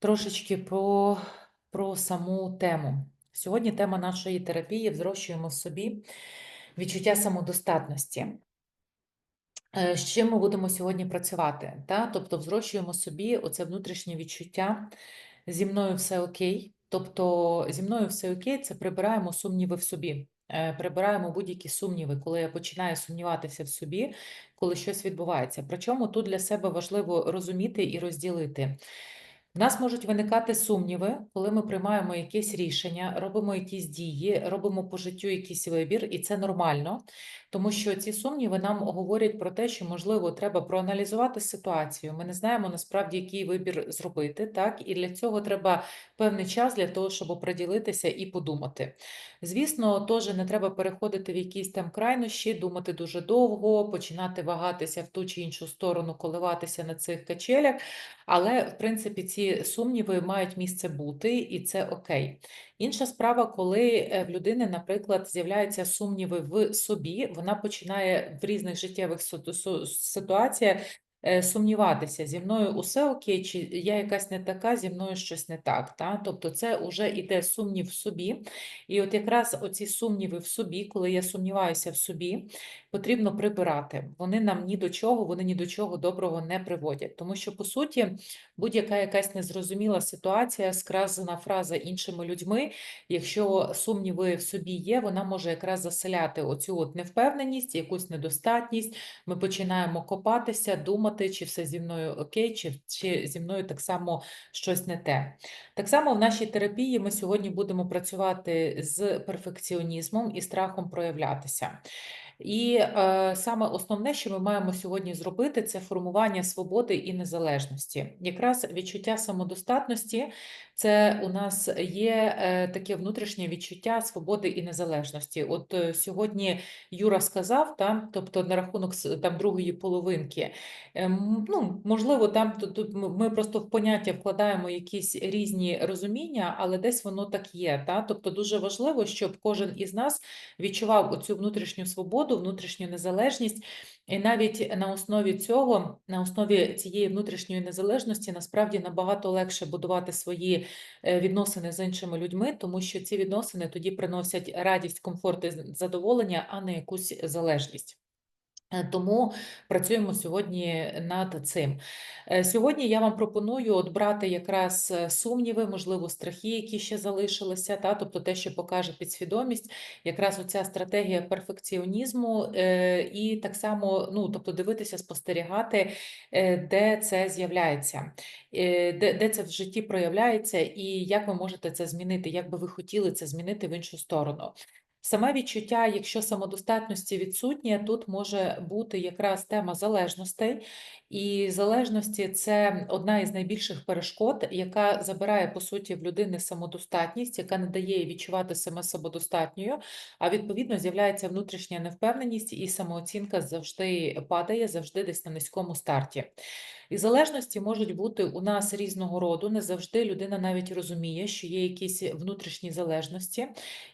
Трошечки про, про саму тему. Сьогодні тема нашої терапії взрощуємо в собі відчуття самодостатності. Е, З чим ми будемо сьогодні працювати? Та? Тобто взрощуємо собі оце внутрішнє відчуття зі мною все окей. Тобто зі мною все окей, це прибираємо сумніви в собі. Е, Прибираємо будь-які сумніви, коли я починаю сумніватися в собі, коли щось відбувається. Причому тут для себе важливо розуміти і розділити. В нас можуть виникати сумніви, коли ми приймаємо якесь рішення, робимо якісь дії, робимо по життю якийсь вибір, і це нормально, тому що ці сумніви нам говорять про те, що можливо треба проаналізувати ситуацію. Ми не знаємо насправді, який вибір зробити, так і для цього треба певний час для того, щоб приділитися і подумати. Звісно, теж не треба переходити в якісь там крайнощі, думати дуже довго, починати вагатися в ту чи іншу сторону, коливатися на цих качелях. Але, в принципі, ці сумніви мають місце бути, і це окей. Інша справа, коли е, в людини, наприклад, з'являються сумніви в собі, вона починає в різних життєвих ситуаціях сумніватися, зі мною усе окей, чи я якась не така, зі мною щось не так. Та? Тобто це вже іде сумнів в собі. І от якраз оці сумніви в собі, коли я сумніваюся в собі, потрібно прибирати. Вони нам ні до чого, вони ні до чого доброго не приводять. Тому що, по суті, будь-яка якась незрозуміла ситуація, сказана фраза іншими людьми, якщо сумніви в собі є, вона може якраз заселяти оцю от невпевненість, якусь недостатність. Ми починаємо копатися, думати, чи все зі мною окей, чи, чи зі мною так само щось не те. Так само в нашій терапії ми сьогодні будемо працювати з перфекціонізмом і страхом проявлятися. І е, саме основне, що ми маємо сьогодні зробити, це формування свободи і незалежності. Якраз відчуття самодостатності це у нас є е, таке внутрішнє відчуття свободи і незалежності. От е, сьогодні Юра сказав, там, тобто на рахунок там другої половинки, ем, ну можливо, там тут, ми- просто в поняття вкладаємо якісь різні розуміння, але десь воно так є. Та? Тобто дуже важливо, щоб кожен із нас відчував оцю внутрішню свободу, внутрішню незалежність. І навіть на основі цього, на основі цієї внутрішньої незалежності, насправді набагато легше будувати свої відносини з іншими людьми, тому що ці відносини тоді приносять радість, комфорт і задоволення, а не якусь залежність. Е, Тому працюємо сьогодні над цим. Е, Сьогодні я вам пропоную от якраз е, сумніви, можливо, страхи, які ще залишилися, та, тобто те, що покаже підсвідомість, якраз оця стратегія перфекціонізму, і так само, ну, тобто дивитися, спостерігати, де це з'являється, де, де це в житті проявляється, і як ви можете це змінити, як би ви хотіли це змінити в іншу сторону. Саме відчуття, якщо самодостатності відсутнє, тут може бути якраз тема залежностей, і залежності це одна із найбільших перешкод, яка забирає по суті в людини самодостатність, яка не дає їй відчувати себе самодостатньою, а відповідно з'являється внутрішня невпевненість, і самооцінка завжди падає, завжди десь на низькому старті. І залежності можуть бути у нас різного роду. Не завжди людина навіть розуміє, що є якісь внутрішні залежності.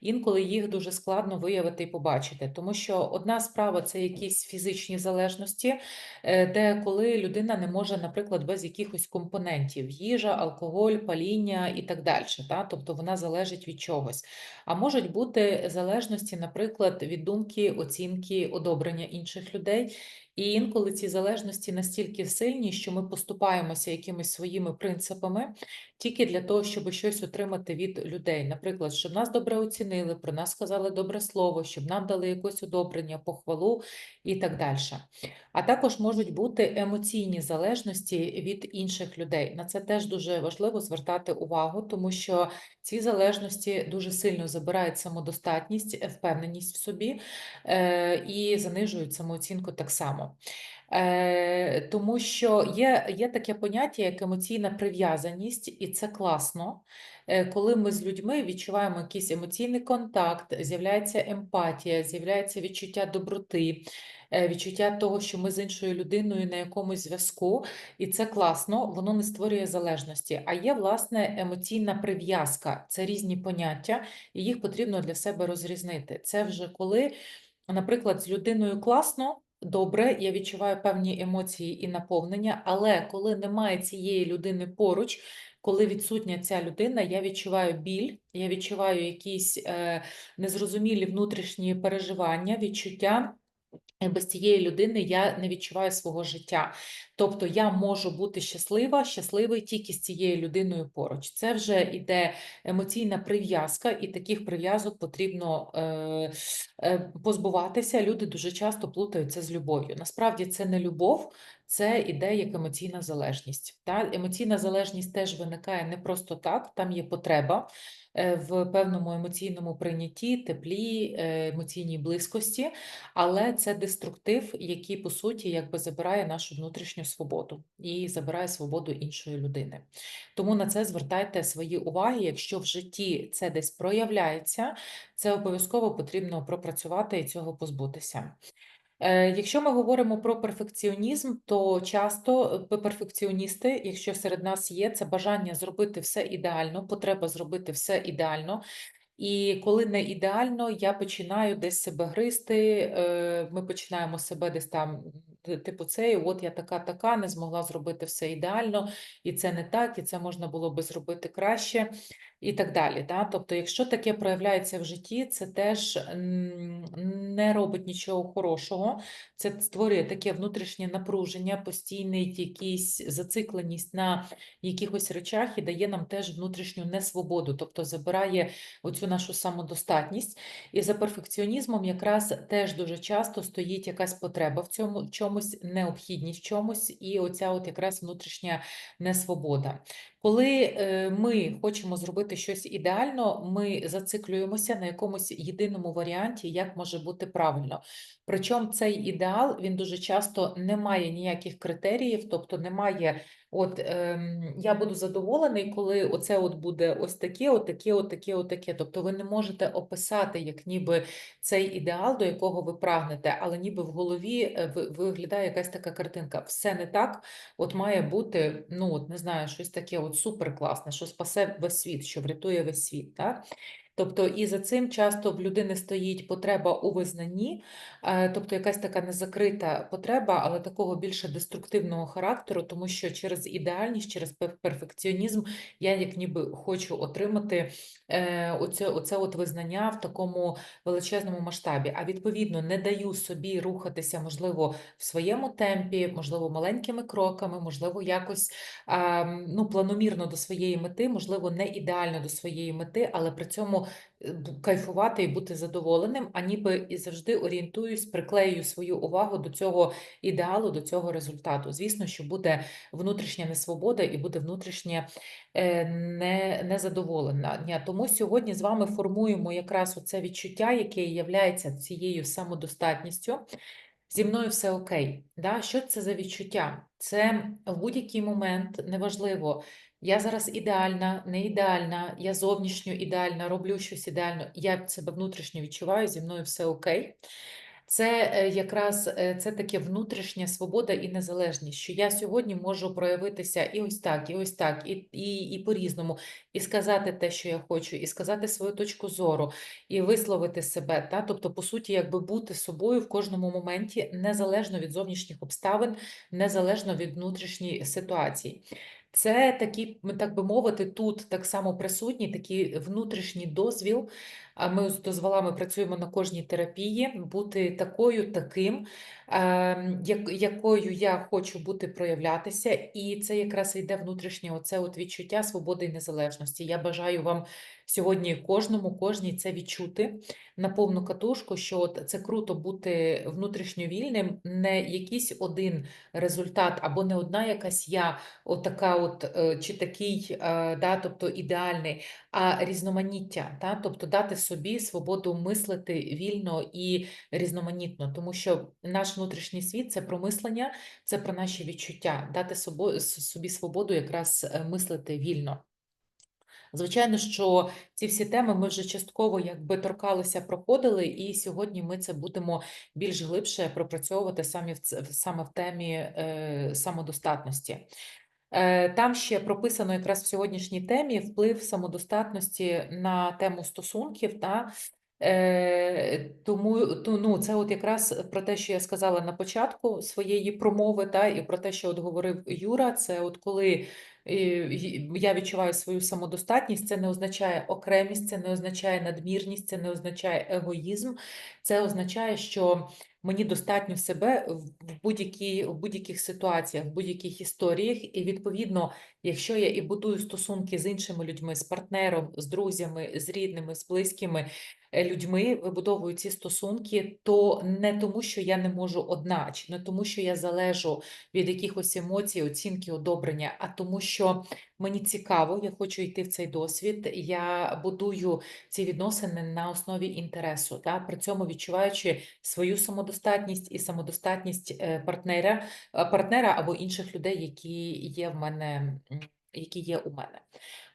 Інколи їх дуже складно виявити і побачити, тому що одна справа це якісь фізичні залежності, е, де коли людина не може, наприклад, без якихось компонентів їжа, алкоголь, паління і так далі. Та? Тобто вона залежить від чогось. А можуть бути залежності, наприклад, від думки, оцінки, одобрення інших людей. І інколи ці залежності настільки сильні, що ми поступаємося якимись своїми принципами тільки для того, щоб щось отримати від людей. Наприклад, щоб нас добре оцінили, про нас сказали добре слово, щоб нам дали якось одобрення, похвалу і так далі. А також можуть бути емоційні залежності від інших людей. На це теж дуже важливо звертати увагу, тому що ці залежності дуже сильно забирають самодостатність, впевненість в собі е, і занижують самооцінку так само. Е, тому що є, є таке поняття, як емоційна прив'язаність, і це класно. Е, коли ми з людьми відчуваємо якийсь емоційний контакт, з'являється емпатія, з'являється відчуття доброти, е, відчуття того, що ми з іншою людиною на якомусь зв'язку, і це класно, воно не створює залежності. А є, власне, емоційна прив'язка. Це різні поняття, і їх потрібно для себе розрізнити. Це вже коли, наприклад, з людиною класно. Добре, я відчуваю певні емоції і наповнення, але коли немає цієї людини поруч, коли відсутня ця людина, я відчуваю біль, я відчуваю якісь е, незрозумілі внутрішні переживання, відчуття. Без цієї людини я не відчуваю свого життя. Тобто я можу бути щаслива, щасливий тільки з цією людиною поруч. Це вже йде емоційна прив'язка, і таких прив'язок потрібно е, е, позбуватися. Люди дуже часто плутаються з любов'ю. Насправді це не любов, це іде як емоційна залежність. Та? Емоційна залежність теж виникає не просто так, там є потреба. Е, в певному емоційному прийнятті, теплі, е, емоційній близькості, але це деструктив, який по суті якби забирає нашу внутрішню свободу і забирає свободу іншої людини. Тому на це звертайте свої уваги. Якщо в житті це десь проявляється, це обов'язково потрібно пропрацювати і цього позбутися. Е, якщо ми говоримо про перфекціонізм, то часто е, перфекціоністи, якщо серед нас є, це бажання зробити все ідеально, потреба зробити все ідеально. І коли не ідеально, я починаю десь себе гризти, е, ми починаємо себе десь там, типу, цей, от я така, така, не змогла зробити все ідеально, і це не так, і це можна було би зробити краще і так далі. Да? Тобто, якщо таке проявляється в житті, це теж не робить нічого хорошого, це створює таке внутрішнє напруження, постійний якийсь зацикленість на якихось речах і дає нам теж внутрішню несвободу, тобто забирає оцю нашу самодостатність. І за перфекціонізмом якраз теж дуже часто стоїть якась потреба в цьому чомусь, необхідність в чомусь, і оця от якраз внутрішня несвобода. Коли е, ми хочемо зробити щось ідеально, ми зациклюємося на якомусь єдиному варіанті, як може бути правильно. Причому цей ідеал він дуже часто не має ніяких критеріїв, тобто немає От ем, я буду задоволений, коли оце от буде ось таке, отаке, отаке, отаке. Тобто ви не можете описати, як ніби цей ідеал, до якого ви прагнете, але ніби в голові е, виглядає якась така картинка. Все не так. От має бути, ну от не знаю, щось таке от суперкласне, що спасе весь світ, що врятує весь світ. Так? Тобто, і за цим часто в людини стоїть потреба у визнанні, е, тобто якась така незакрита потреба, але такого більше деструктивного характеру, тому що через ідеальність, через перфекціонізм я як ніби хочу отримати е, оце, оце от визнання в такому величезному масштабі. А відповідно не даю собі рухатися, можливо, в своєму темпі, можливо, маленькими кроками, можливо, якось ну, планомірно до своєї мети, можливо, не ідеально до своєї мети, але при цьому. Е, кайфувати і бути задоволеним, а ніби і завжди орієнтуюсь, приклею свою увагу до цього ідеалу, до цього результату. Звісно, що буде внутрішня несвобода і буде внутрішнє е, не, незадоволення. Тому сьогодні з вами формуємо якраз оце відчуття, яке є цією самодостатністю. Зі мною все окей. Да? Що це за відчуття? Це в будь-який момент неважливо, я зараз ідеальна, не ідеальна, я зовнішньо ідеальна, роблю щось ідеально, я себе внутрішньо відчуваю, зі мною все окей. Це е, якраз е, це таке внутрішня свобода і незалежність, що я сьогодні можу проявитися і ось так, і ось так, і і, і по-різному, і сказати те, що я хочу, і сказати свою точку зору, і висловити себе. Та? Тобто, по суті, якби бути собою в кожному моменті, незалежно від зовнішніх обставин, незалежно від внутрішньої ситуації. Це такі, так би мовити, тут так само присутній такий внутрішній дозвіл. Ми з дозволами працюємо на кожній терапії, бути такою, таким, ем, якою я хочу бути проявлятися, і це якраз йде внутрішнє оце от відчуття свободи і незалежності. Я бажаю вам сьогодні кожному, кожній це відчути на повну катушку, що от це круто бути внутрішньо вільним, не якийсь один результат, або не одна якась я, отака, от е, чи такий, е, да, тобто ідеальний, а різноманіття, да, тобто дати собі свободу мислити вільно і різноманітно, тому що наш внутрішній світ це про мислення, це про наші відчуття, дати собі свободу якраз е, мислити вільно. Звичайно, що ці всі теми ми вже частково якби торкалися, проходили, і сьогодні ми це будемо більш глибше пропрацьовувати самі в саме в темі е, самодостатності. Е, Там ще прописано якраз в сьогоднішній темі вплив самодостатності на тему стосунків та Е, Тому то, ну, це от якраз про те, що я сказала на початку своєї промови, та і про те, що от говорив Юра, це от коли я відчуваю свою самодостатність. Це не означає окремість, це не означає надмірність, це не означає егоїзм. Це означає, що мені достатньо себе в будь-якій в будь-яких ситуаціях, в будь-яких історіях. І відповідно, якщо я і будую стосунки з іншими людьми, з партнером, з друзями, з рідними, з близькими е, людьми, вибудовую ці стосунки, то не тому, що я не можу одна, чи не тому, що я залежу від якихось емоцій, оцінки, одобрення, а тому, що мені цікаво, я хочу йти в цей досвід. Я будую ці відносини на основі інтересу, та при цьому відчуваючи свою самодостатність і самодостатність е, партнера, е, партнера або інших людей, які є в мене, які є у мене.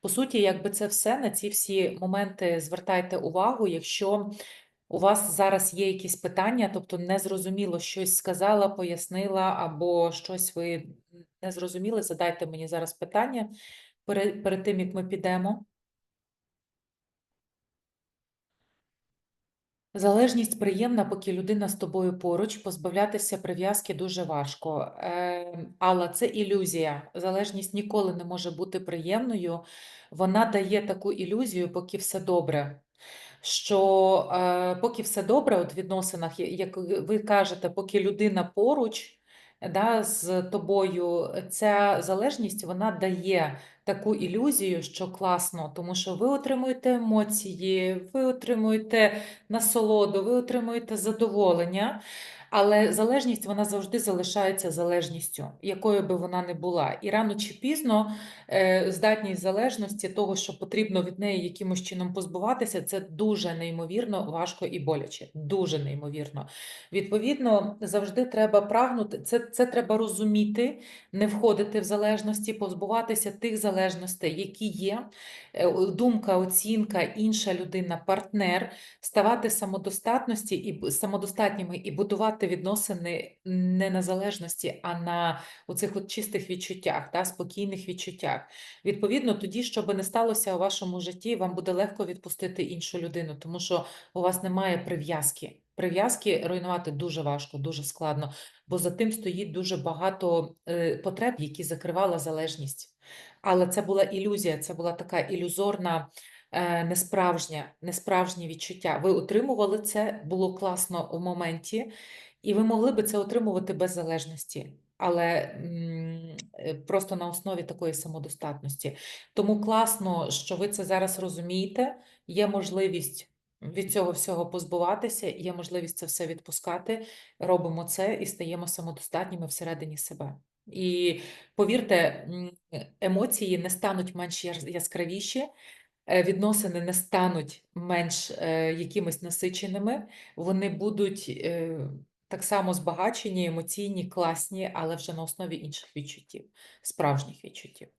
По суті, якби це все на ці всі моменти звертайте увагу, якщо у вас зараз є якісь питання, тобто незрозуміло щось сказала, пояснила, або щось ви не зрозуміли, задайте мені зараз питання перед, перед тим, як ми підемо. Залежність приємна, поки людина з тобою поруч, позбавлятися прив'язки дуже важко. Е, Алла, це ілюзія. Залежність ніколи не може бути приємною. Вона дає таку ілюзію, поки все добре. Що е, поки все добре от в відносинах, як ви кажете, поки людина поруч да, з тобою, ця залежність вона дає таку ілюзію, що класно, тому що ви отримуєте емоції, ви отримуєте насолоду, ви отримуєте задоволення, але залежність вона завжди залишається залежністю, якою би вона не була. І рано чи пізно е, здатність залежності, того, що потрібно від неї якимось чином позбуватися, це дуже неймовірно важко і боляче. Дуже неймовірно. Відповідно, завжди треба прагнути, це, це треба розуміти, не входити в залежності, позбуватися тих залежностей, які є. Е, Думка, оцінка, інша людина, партнер, ставати самодостатності і самодостатніми і будувати відносини не на залежності, а на оцих от чистих відчуттях, та, спокійних відчуттях. Відповідно, тоді, що би не сталося у вашому житті, вам буде легко відпустити іншу людину, тому що у вас немає прив'язки. Прив'язки руйнувати дуже важко, дуже складно, бо за тим стоїть дуже багато е, потреб, які закривала залежність. Але це була ілюзія, це була така ілюзорна, е, несправжня, несправжнє відчуття. Ви отримували це, було класно у моменті, і ви могли би це отримувати без залежності, але е, просто на основі такої самодостатності. Тому класно, що ви це зараз розумієте. Є можливість від цього всього позбуватися, є можливість це все відпускати. Робимо це і стаємо самодостатніми всередині себе. І повірте, емоції не стануть менш яскравіші, е, відносини не стануть менш е, якимись насиченими, вони будуть так само збагачені, емоційні, класні, але вже на основі інших відчуттів, справжніх відчуттів.